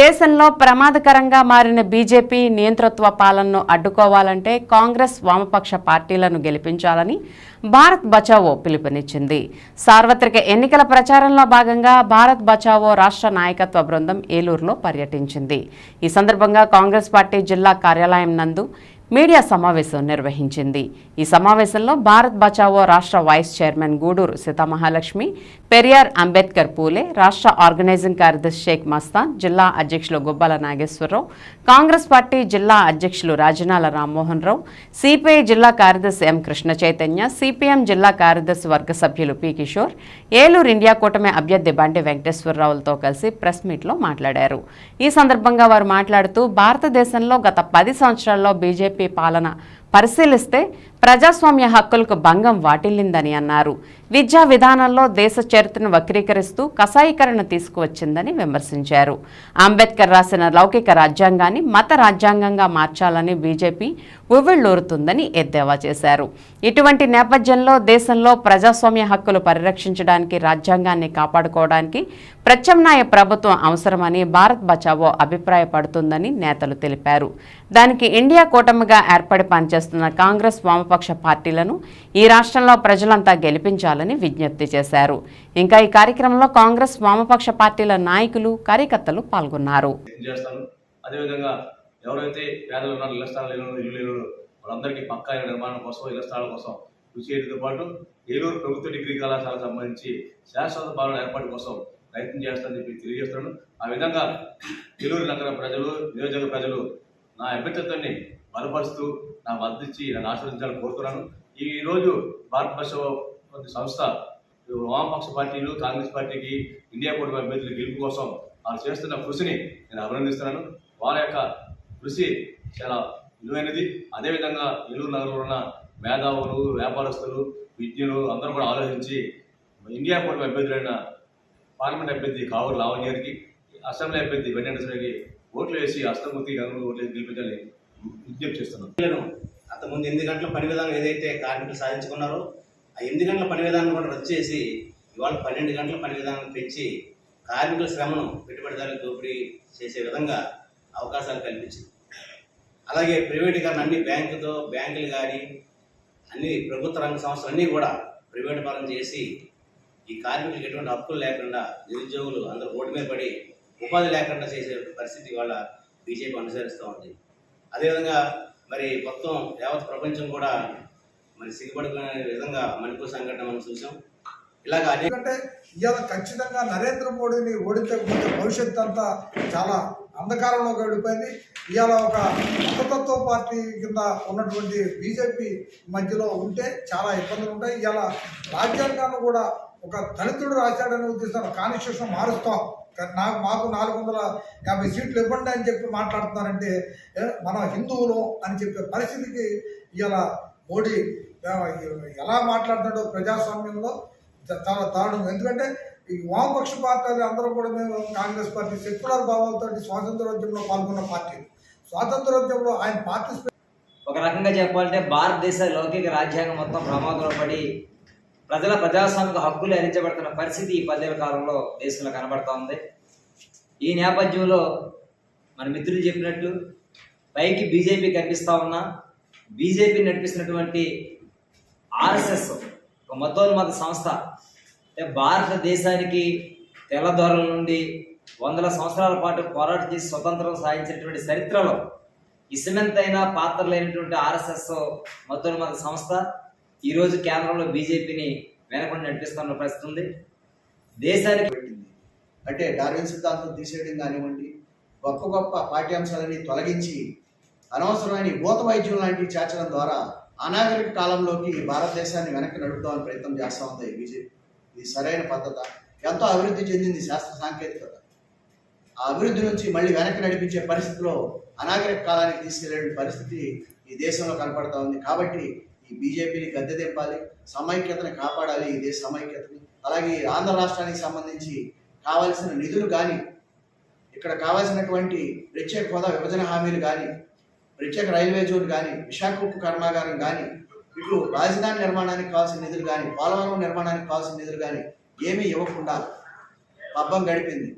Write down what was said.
దేశంలో ప్రమాదకరంగా మారిన బీజేపీ నియంతృత్వ పాలనను అడ్డుకోవాలంటే కాంగ్రెస్ వామపక్ష పార్టీలను గెలిపించాలని భారత్ బచావో పిలుపునిచ్చింది. సార్వత్రిక ఎన్నికల ప్రచారంలో భాగంగా భారత్ బచావో రాష్ట్ర నాయకత్వ బృందం ఏలూరులో పర్యటించింది. ఈ సందర్భంగా కాంగ్రెస్ పార్టీ జిల్లా కార్యాలయం నందు మీడియా సమావేశం నిర్వహించింది. ఈ సమావేశంలో భారత్ బచావో రాష్ట్ర వైస్ చైర్మన్ గూడూరు సీతామహాలక్ష్మి పెరియార్ అంబేద్కర్ పూలే రాష్ట్ర ఆర్గనైజింగ్ కార్యదర్శి షేక్ మస్తాన్ జిల్లా అధ్యక్షులు గుబ్బల నాగేశ్వరరావు కాంగ్రెస్ పార్టీ జిల్లా అధ్యక్షులు రాజనాల రామ్మోహన్ రావు సిపిఐ జిల్లా కార్యదర్శి ఎం కృష్ణ చైతన్య సిపిఎం జిల్లా కార్యదర్శి వర్గ సభ్యులు పి కిషోర్ ఏలూరు ఇండియా కూటమి అభ్యర్థి బండి వెంకటేశ్వరరావులతో కలిసి ప్రెస్ మీట్లో మాట్లాడారు. ఈ సందర్భంగా వారు మాట్లాడుతూ భారతదేశంలో గత పది సంవత్సరాల్లో బీజేపీ పాలన పరిశీలిస్తే ప్రజాస్వామ్య హక్కులకు భంగం వాటిల్లిందని అన్నారు. విద్యా విధానంలో దేశ చరిత్రను వక్రీకరిస్తూ కసాయీకరణ తీసుకువచ్చిందని విమర్శించారు. అంబేద్కర్ రాసిన లౌకిక రాజ్యాంగాన్ని మత రాజ్యాంగంగా మార్చాలని బీజేపీ ఉవ్విళ్ళూరుతుందని ఎద్దేవా చేశారు. ఇటువంటి నేపథ్యంలో దేశంలో ప్రజాస్వామ్య హక్కులు పరిరక్షించడానికి రాజ్యాంగాన్ని కాపాడుకోవడానికి ప్రత్యామ్నాయ ప్రభుత్వం అవసరమని భారత్ బచావో అభిప్రాయపడుతుందని నేతలు తెలిపారు. దానికి ఇండియా కూటమిగా ఏర్పడి పనిచేస్తున్న కాంగ్రెస్ వామపక్ష పార్టీలను ఈ రాష్ట్రంలో ప్రజలంతా గెలిపించాలని విజ్ఞప్తి చేశారు. ఇంకా ఈ కార్యక్రమంలో కాంగ్రెస్ వామపక్ష పార్టీల నాయకులు కార్యకర్తలు పాల్గొన్నారు. అదేవిధంగా ఎవరైతే పేదలు ఉన్నారో ఇళ్ళ ఇల్లు లేని వాళ్ళందరికీ పక్కా నిర్మాణం కోసం ఇళ్ళ కోసం కృషి చేయడంతో పాటు ఏలూరు ప్రభుత్వ డిగ్రీ కళాశాలకు సంబంధించి శాశ్వత భవన ఏర్పాటు కోసం ప్రయత్నం చేస్తానని చెప్పి తెలియజేస్తున్నాను. ఆ విధంగా ఏలూరు నగర ప్రజలు నియోజకవర్గ ప్రజలు నా అభ్యర్థిత్వాన్ని బలపరుస్తూ నా మద్దతిచ్చి నన్ను ఆశీర్వదించాలని కోరుతున్నాను. ఈరోజు రోజు భారతదేశ సంస్థ వామపక్ష పార్టీలు కాంగ్రెస్ పార్టీకి ఇండియా కూటమి అభ్యర్థుల గెలుపు కోసం వాళ్ళు చేస్తున్న కృషిని నేను అభినందిస్తున్నాను. వారి యొక్క కృషి చాలా విలువైనది. అదేవిధంగా ఏలూరు నగరంలో ఉన్న మేధావులు వ్యాపారస్తులు విద్యులు అందరూ కూడా ఆలోచించి ఇండియా కూటమి అభ్యర్థులైన పార్లమెంట్ అభ్యర్థి కావూరు లావణ్యానికి అసెంబ్లీ అభ్యర్థి వెంకటేశ్వరికి ఓట్లు వేసి అష్టమూర్తి గంగులు ఓట్లు వేసి గెలిపించాలని విజ్ఞప్తి చేస్తున్నాను. పిల్లలు అంతకుముందు ఎనిమిది గంటల పని విధానం ఏదైతే కార్మికులు సాధించుకున్నారో ఆ ఎనిమిది గంటల పని విధానం కూడా రద్దు చేసి ఇవాళ పన్నెండు గంటల పని విధానం పెంచి కార్మికుల శ్రమను పెట్టుబడిదారులకు దోపిడీ చేసే విధంగా అవకాశాలు కల్పించింది. అలాగే ప్రైవేటీకరణ అన్ని బ్యాంకుతో బ్యాంకులు కానీ అన్ని ప్రభుత్వ రంగ సంస్థలు అన్నీ కూడా ప్రైవేట్ పరం చేసి ఈ కార్మికులకు ఎటువంటి హక్కులు లేకుండా నిరుద్యోగులు అందరూ ఓటు మీద పడి ఉపాధి లేకుండా చేసే పరిస్థితి ఇవాళ బీజేపీ అనుసరిస్తూ ఉంది. అదేవిధంగా మరి మొత్తం యావత్ ప్రపంచం కూడా మరి సిగ్గుపడుకునే విధంగా మణిపూర్ సంఘటన మనం చూసాం. ఇలాగ ఎందుకంటే ఇవాళ ఖచ్చితంగా నరేంద్ర మోడీని ఓడించకపోతే భవిష్యత్తు అంతా చాలా అంధకారంలో గడిపోయింది ఇవాళ ఒక మతతత్వ పార్టీ కింద ఉన్నటువంటి బీజేపీ మధ్యలో ఉంటే చాలా ఇబ్బందులు ఉంటాయి. ఇవాళ రాజ్యాంగాన్ని కూడా ఒక దళితుడు రాశాడనే ఉద్దేశం కాన్స్టిట్యూషన్ మారుస్తాం. కానీ నాకు మాకు నాలుగు వందల యాభై సీట్లు ఇవ్వండి అని చెప్పి మాట్లాడుతున్నారంటే మన హిందువులు అని చెప్పే పరిస్థితికి ఇలా మోడీ ఎలా మాట్లాడుతున్నాడో ప్రజాస్వామ్యంలో చాలా దారుణం ఎందుకంటే ఈ వామపక్ష పార్టీలు అందరూ కూడా మేము కాంగ్రెస్ పార్టీ సెక్యులర్ భావాలతో స్వాతంత్రోద్యమంలో పాల్గొన్న పార్టీ. స్వాతంత్రోద్యమంలో ఆయన పార్టిసిపేట్ ఒక రకంగా చెప్పాలంటే భారతదేశ లౌకిక రాజ్యాంగం మొత్తం ప్రమాదంలో పడి ప్రజల ప్రజాస్వామిక హక్కులు హరించబడుతున్న పరిస్థితి ఈ పదేళ్ళ కాలంలో దేశంలో కనబడతా ఉంది. ఈ నేపథ్యంలో మన మిత్రులు చెప్పినట్లు పైకి బీజేపీ కనిపిస్తూ ఉన్నా బీజేపీ నడిపిస్తున్నటువంటి ఆర్ఎస్ఎస్ ఒక మతోన్మత సంస్థ. అంటే భారతదేశానికి తెల్లదొరల నుండి వందల సంవత్సరాల పాటు పోరాటం చేసి స్వతంత్రం సాధించినటువంటి చరిత్రలో ఇసుమెంతైన పాత్ర లేనటువంటి ఆర్ఎస్ఎస్ మతోన్మత సంస్థ ఈరోజు కేంద్రంలో బీజేపీని వెనకుండా నడిపిస్తున్న పరిస్థితి ఉంది. దేశానికి పెట్టింది. అంటే డార్విన్ సిద్ధాంతం తీసేయడం కానివ్వండి గొప్ప గొప్ప పాఠ్యాంశాలని తొలగించి అనవసరమైన భూత వైద్యం లాంటివి చేర్చడం ద్వారా అనాగరిక కాలంలోకి భారతదేశాన్ని వెనక్కి నడుపుదామని ప్రయత్నం చేస్తూ ఉంది బీజేపీ. ఇది సరైన పద్ధత. ఎంతో అభివృద్ధి చెందింది శాస్త్ర సాంకేతికత. ఆ అభివృద్ధి నుంచి మళ్ళీ వెనక్కి నడిపించే పరిస్థితిలో అనాగరిక కాలానికి తీసుకెళ్ళే పరిస్థితి ఈ దేశంలో కనపడతా ఉంది. కాబట్టి ఈ బీజేపీని గద్దె తెప్పాలి సమైక్యతని కాపాడాలి ఇదే సమైక్యతని. అలాగే ఈ ఆంధ్ర రాష్ట్రానికి సంబంధించి కావాల్సిన నిధులు కానీ ఇక్కడ కావాల్సినటువంటి ప్రత్యేక హోదా విభజన హామీలు కానీ ప్రత్యేక రైల్వే జోన్ కానీ విశాఖ ఉప్పు కర్మాగారం కానీ ఇటు రాజధాని నిర్మాణానికి కావాల్సిన నిధులు కానీ పోలవరం నిర్మాణానికి కావాల్సిన నిధులు కానీ ఏమీ ఇవ్వకుండా పబ్బం గడిపింది.